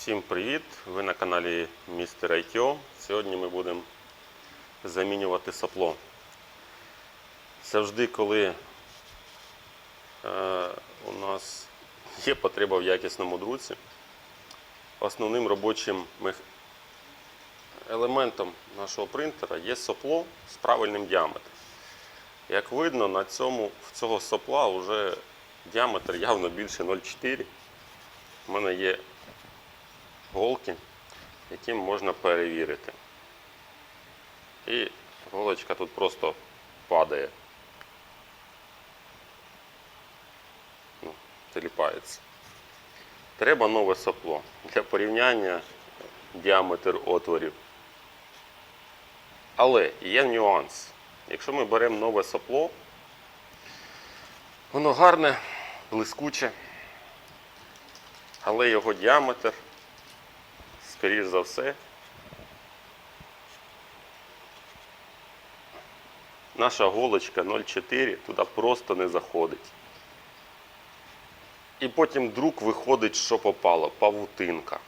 Всім привіт! Ви на каналі Містер ITO. Сьогодні ми будемо замінювати сопло. Завжди, коли е, у нас є потреба в якісному друці, основним робочим елементом нашого принтера є сопло з правильним діаметром. Як видно, на цьому, в цього сопла вже діаметр явно більше 0,4. У мене є голки, яким можна перевірити. І голочка тут просто падає. Ну, теліпається. Треба нове сопло. Для порівняння діаметр отворів. Але є нюанс. Якщо ми беремо нове сопло, воно гарне, блискуче, але його діаметр скоріш за все, наша голочка 0,4 туди просто не заходить. І потім друк виходить, що попало, павутинка.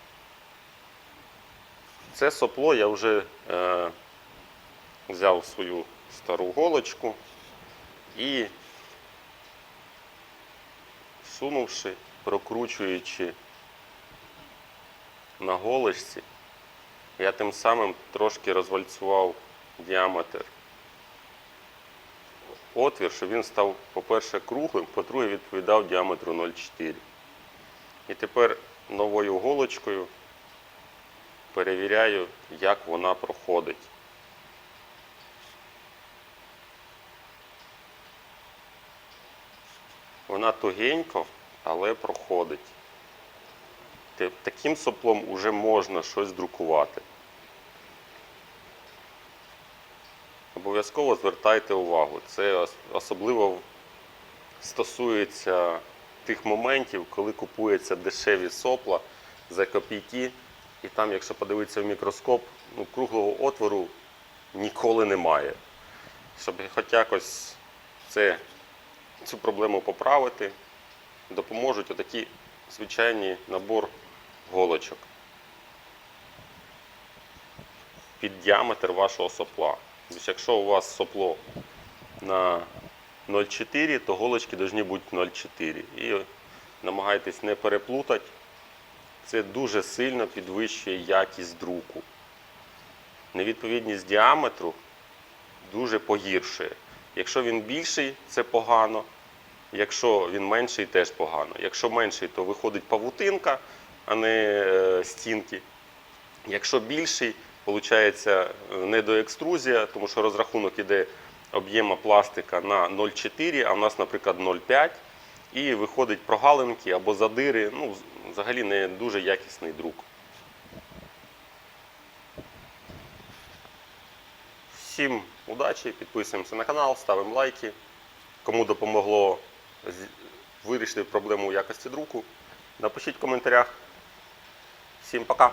Це сопло я вже е, взяв свою стару голочку і, сунувши, прокручуючи на голочці, я тим самим трошки розвальцював діаметр отвір, щоб він став, по-перше, круглим, по-друге, відповідав діаметру 0,4. І тепер новою голочкою перевіряю, як вона проходить. Вона тугенько, але проходить. Таким соплом вже можна щось друкувати. Обов'язково звертайте увагу. Це особливо стосується тих моментів, коли купуються дешеві сопла за копійки, і там, якщо подивитися в мікроскоп, ну, круглого отвору ніколи немає. Щоб хоч якось це, цю проблему поправити, допоможуть отакі звичайний набор голочок під діаметр вашого сопла. Тобто, якщо у вас сопло на 0,4, то голочки повинні бути 0,4. І намагайтесь не переплутати. Це дуже сильно підвищує якість друку. Невідповідність діаметру дуже погіршує. Якщо він більший, це погано. Якщо він менший, теж погано. Якщо менший, то виходить павутинка, а не е, стінки. Якщо більший, виходить недоекструзія, тому що розрахунок іде об'єма пластика на 0,4, а в нас, наприклад, 0,5. І виходить прогалинки або задири. Ну, взагалі не дуже якісний друк. Всім удачі, підписуємося на канал, ставимо лайки. Кому допомогло вирішити проблему якості друку, напишіть в коментарях. Всім пока!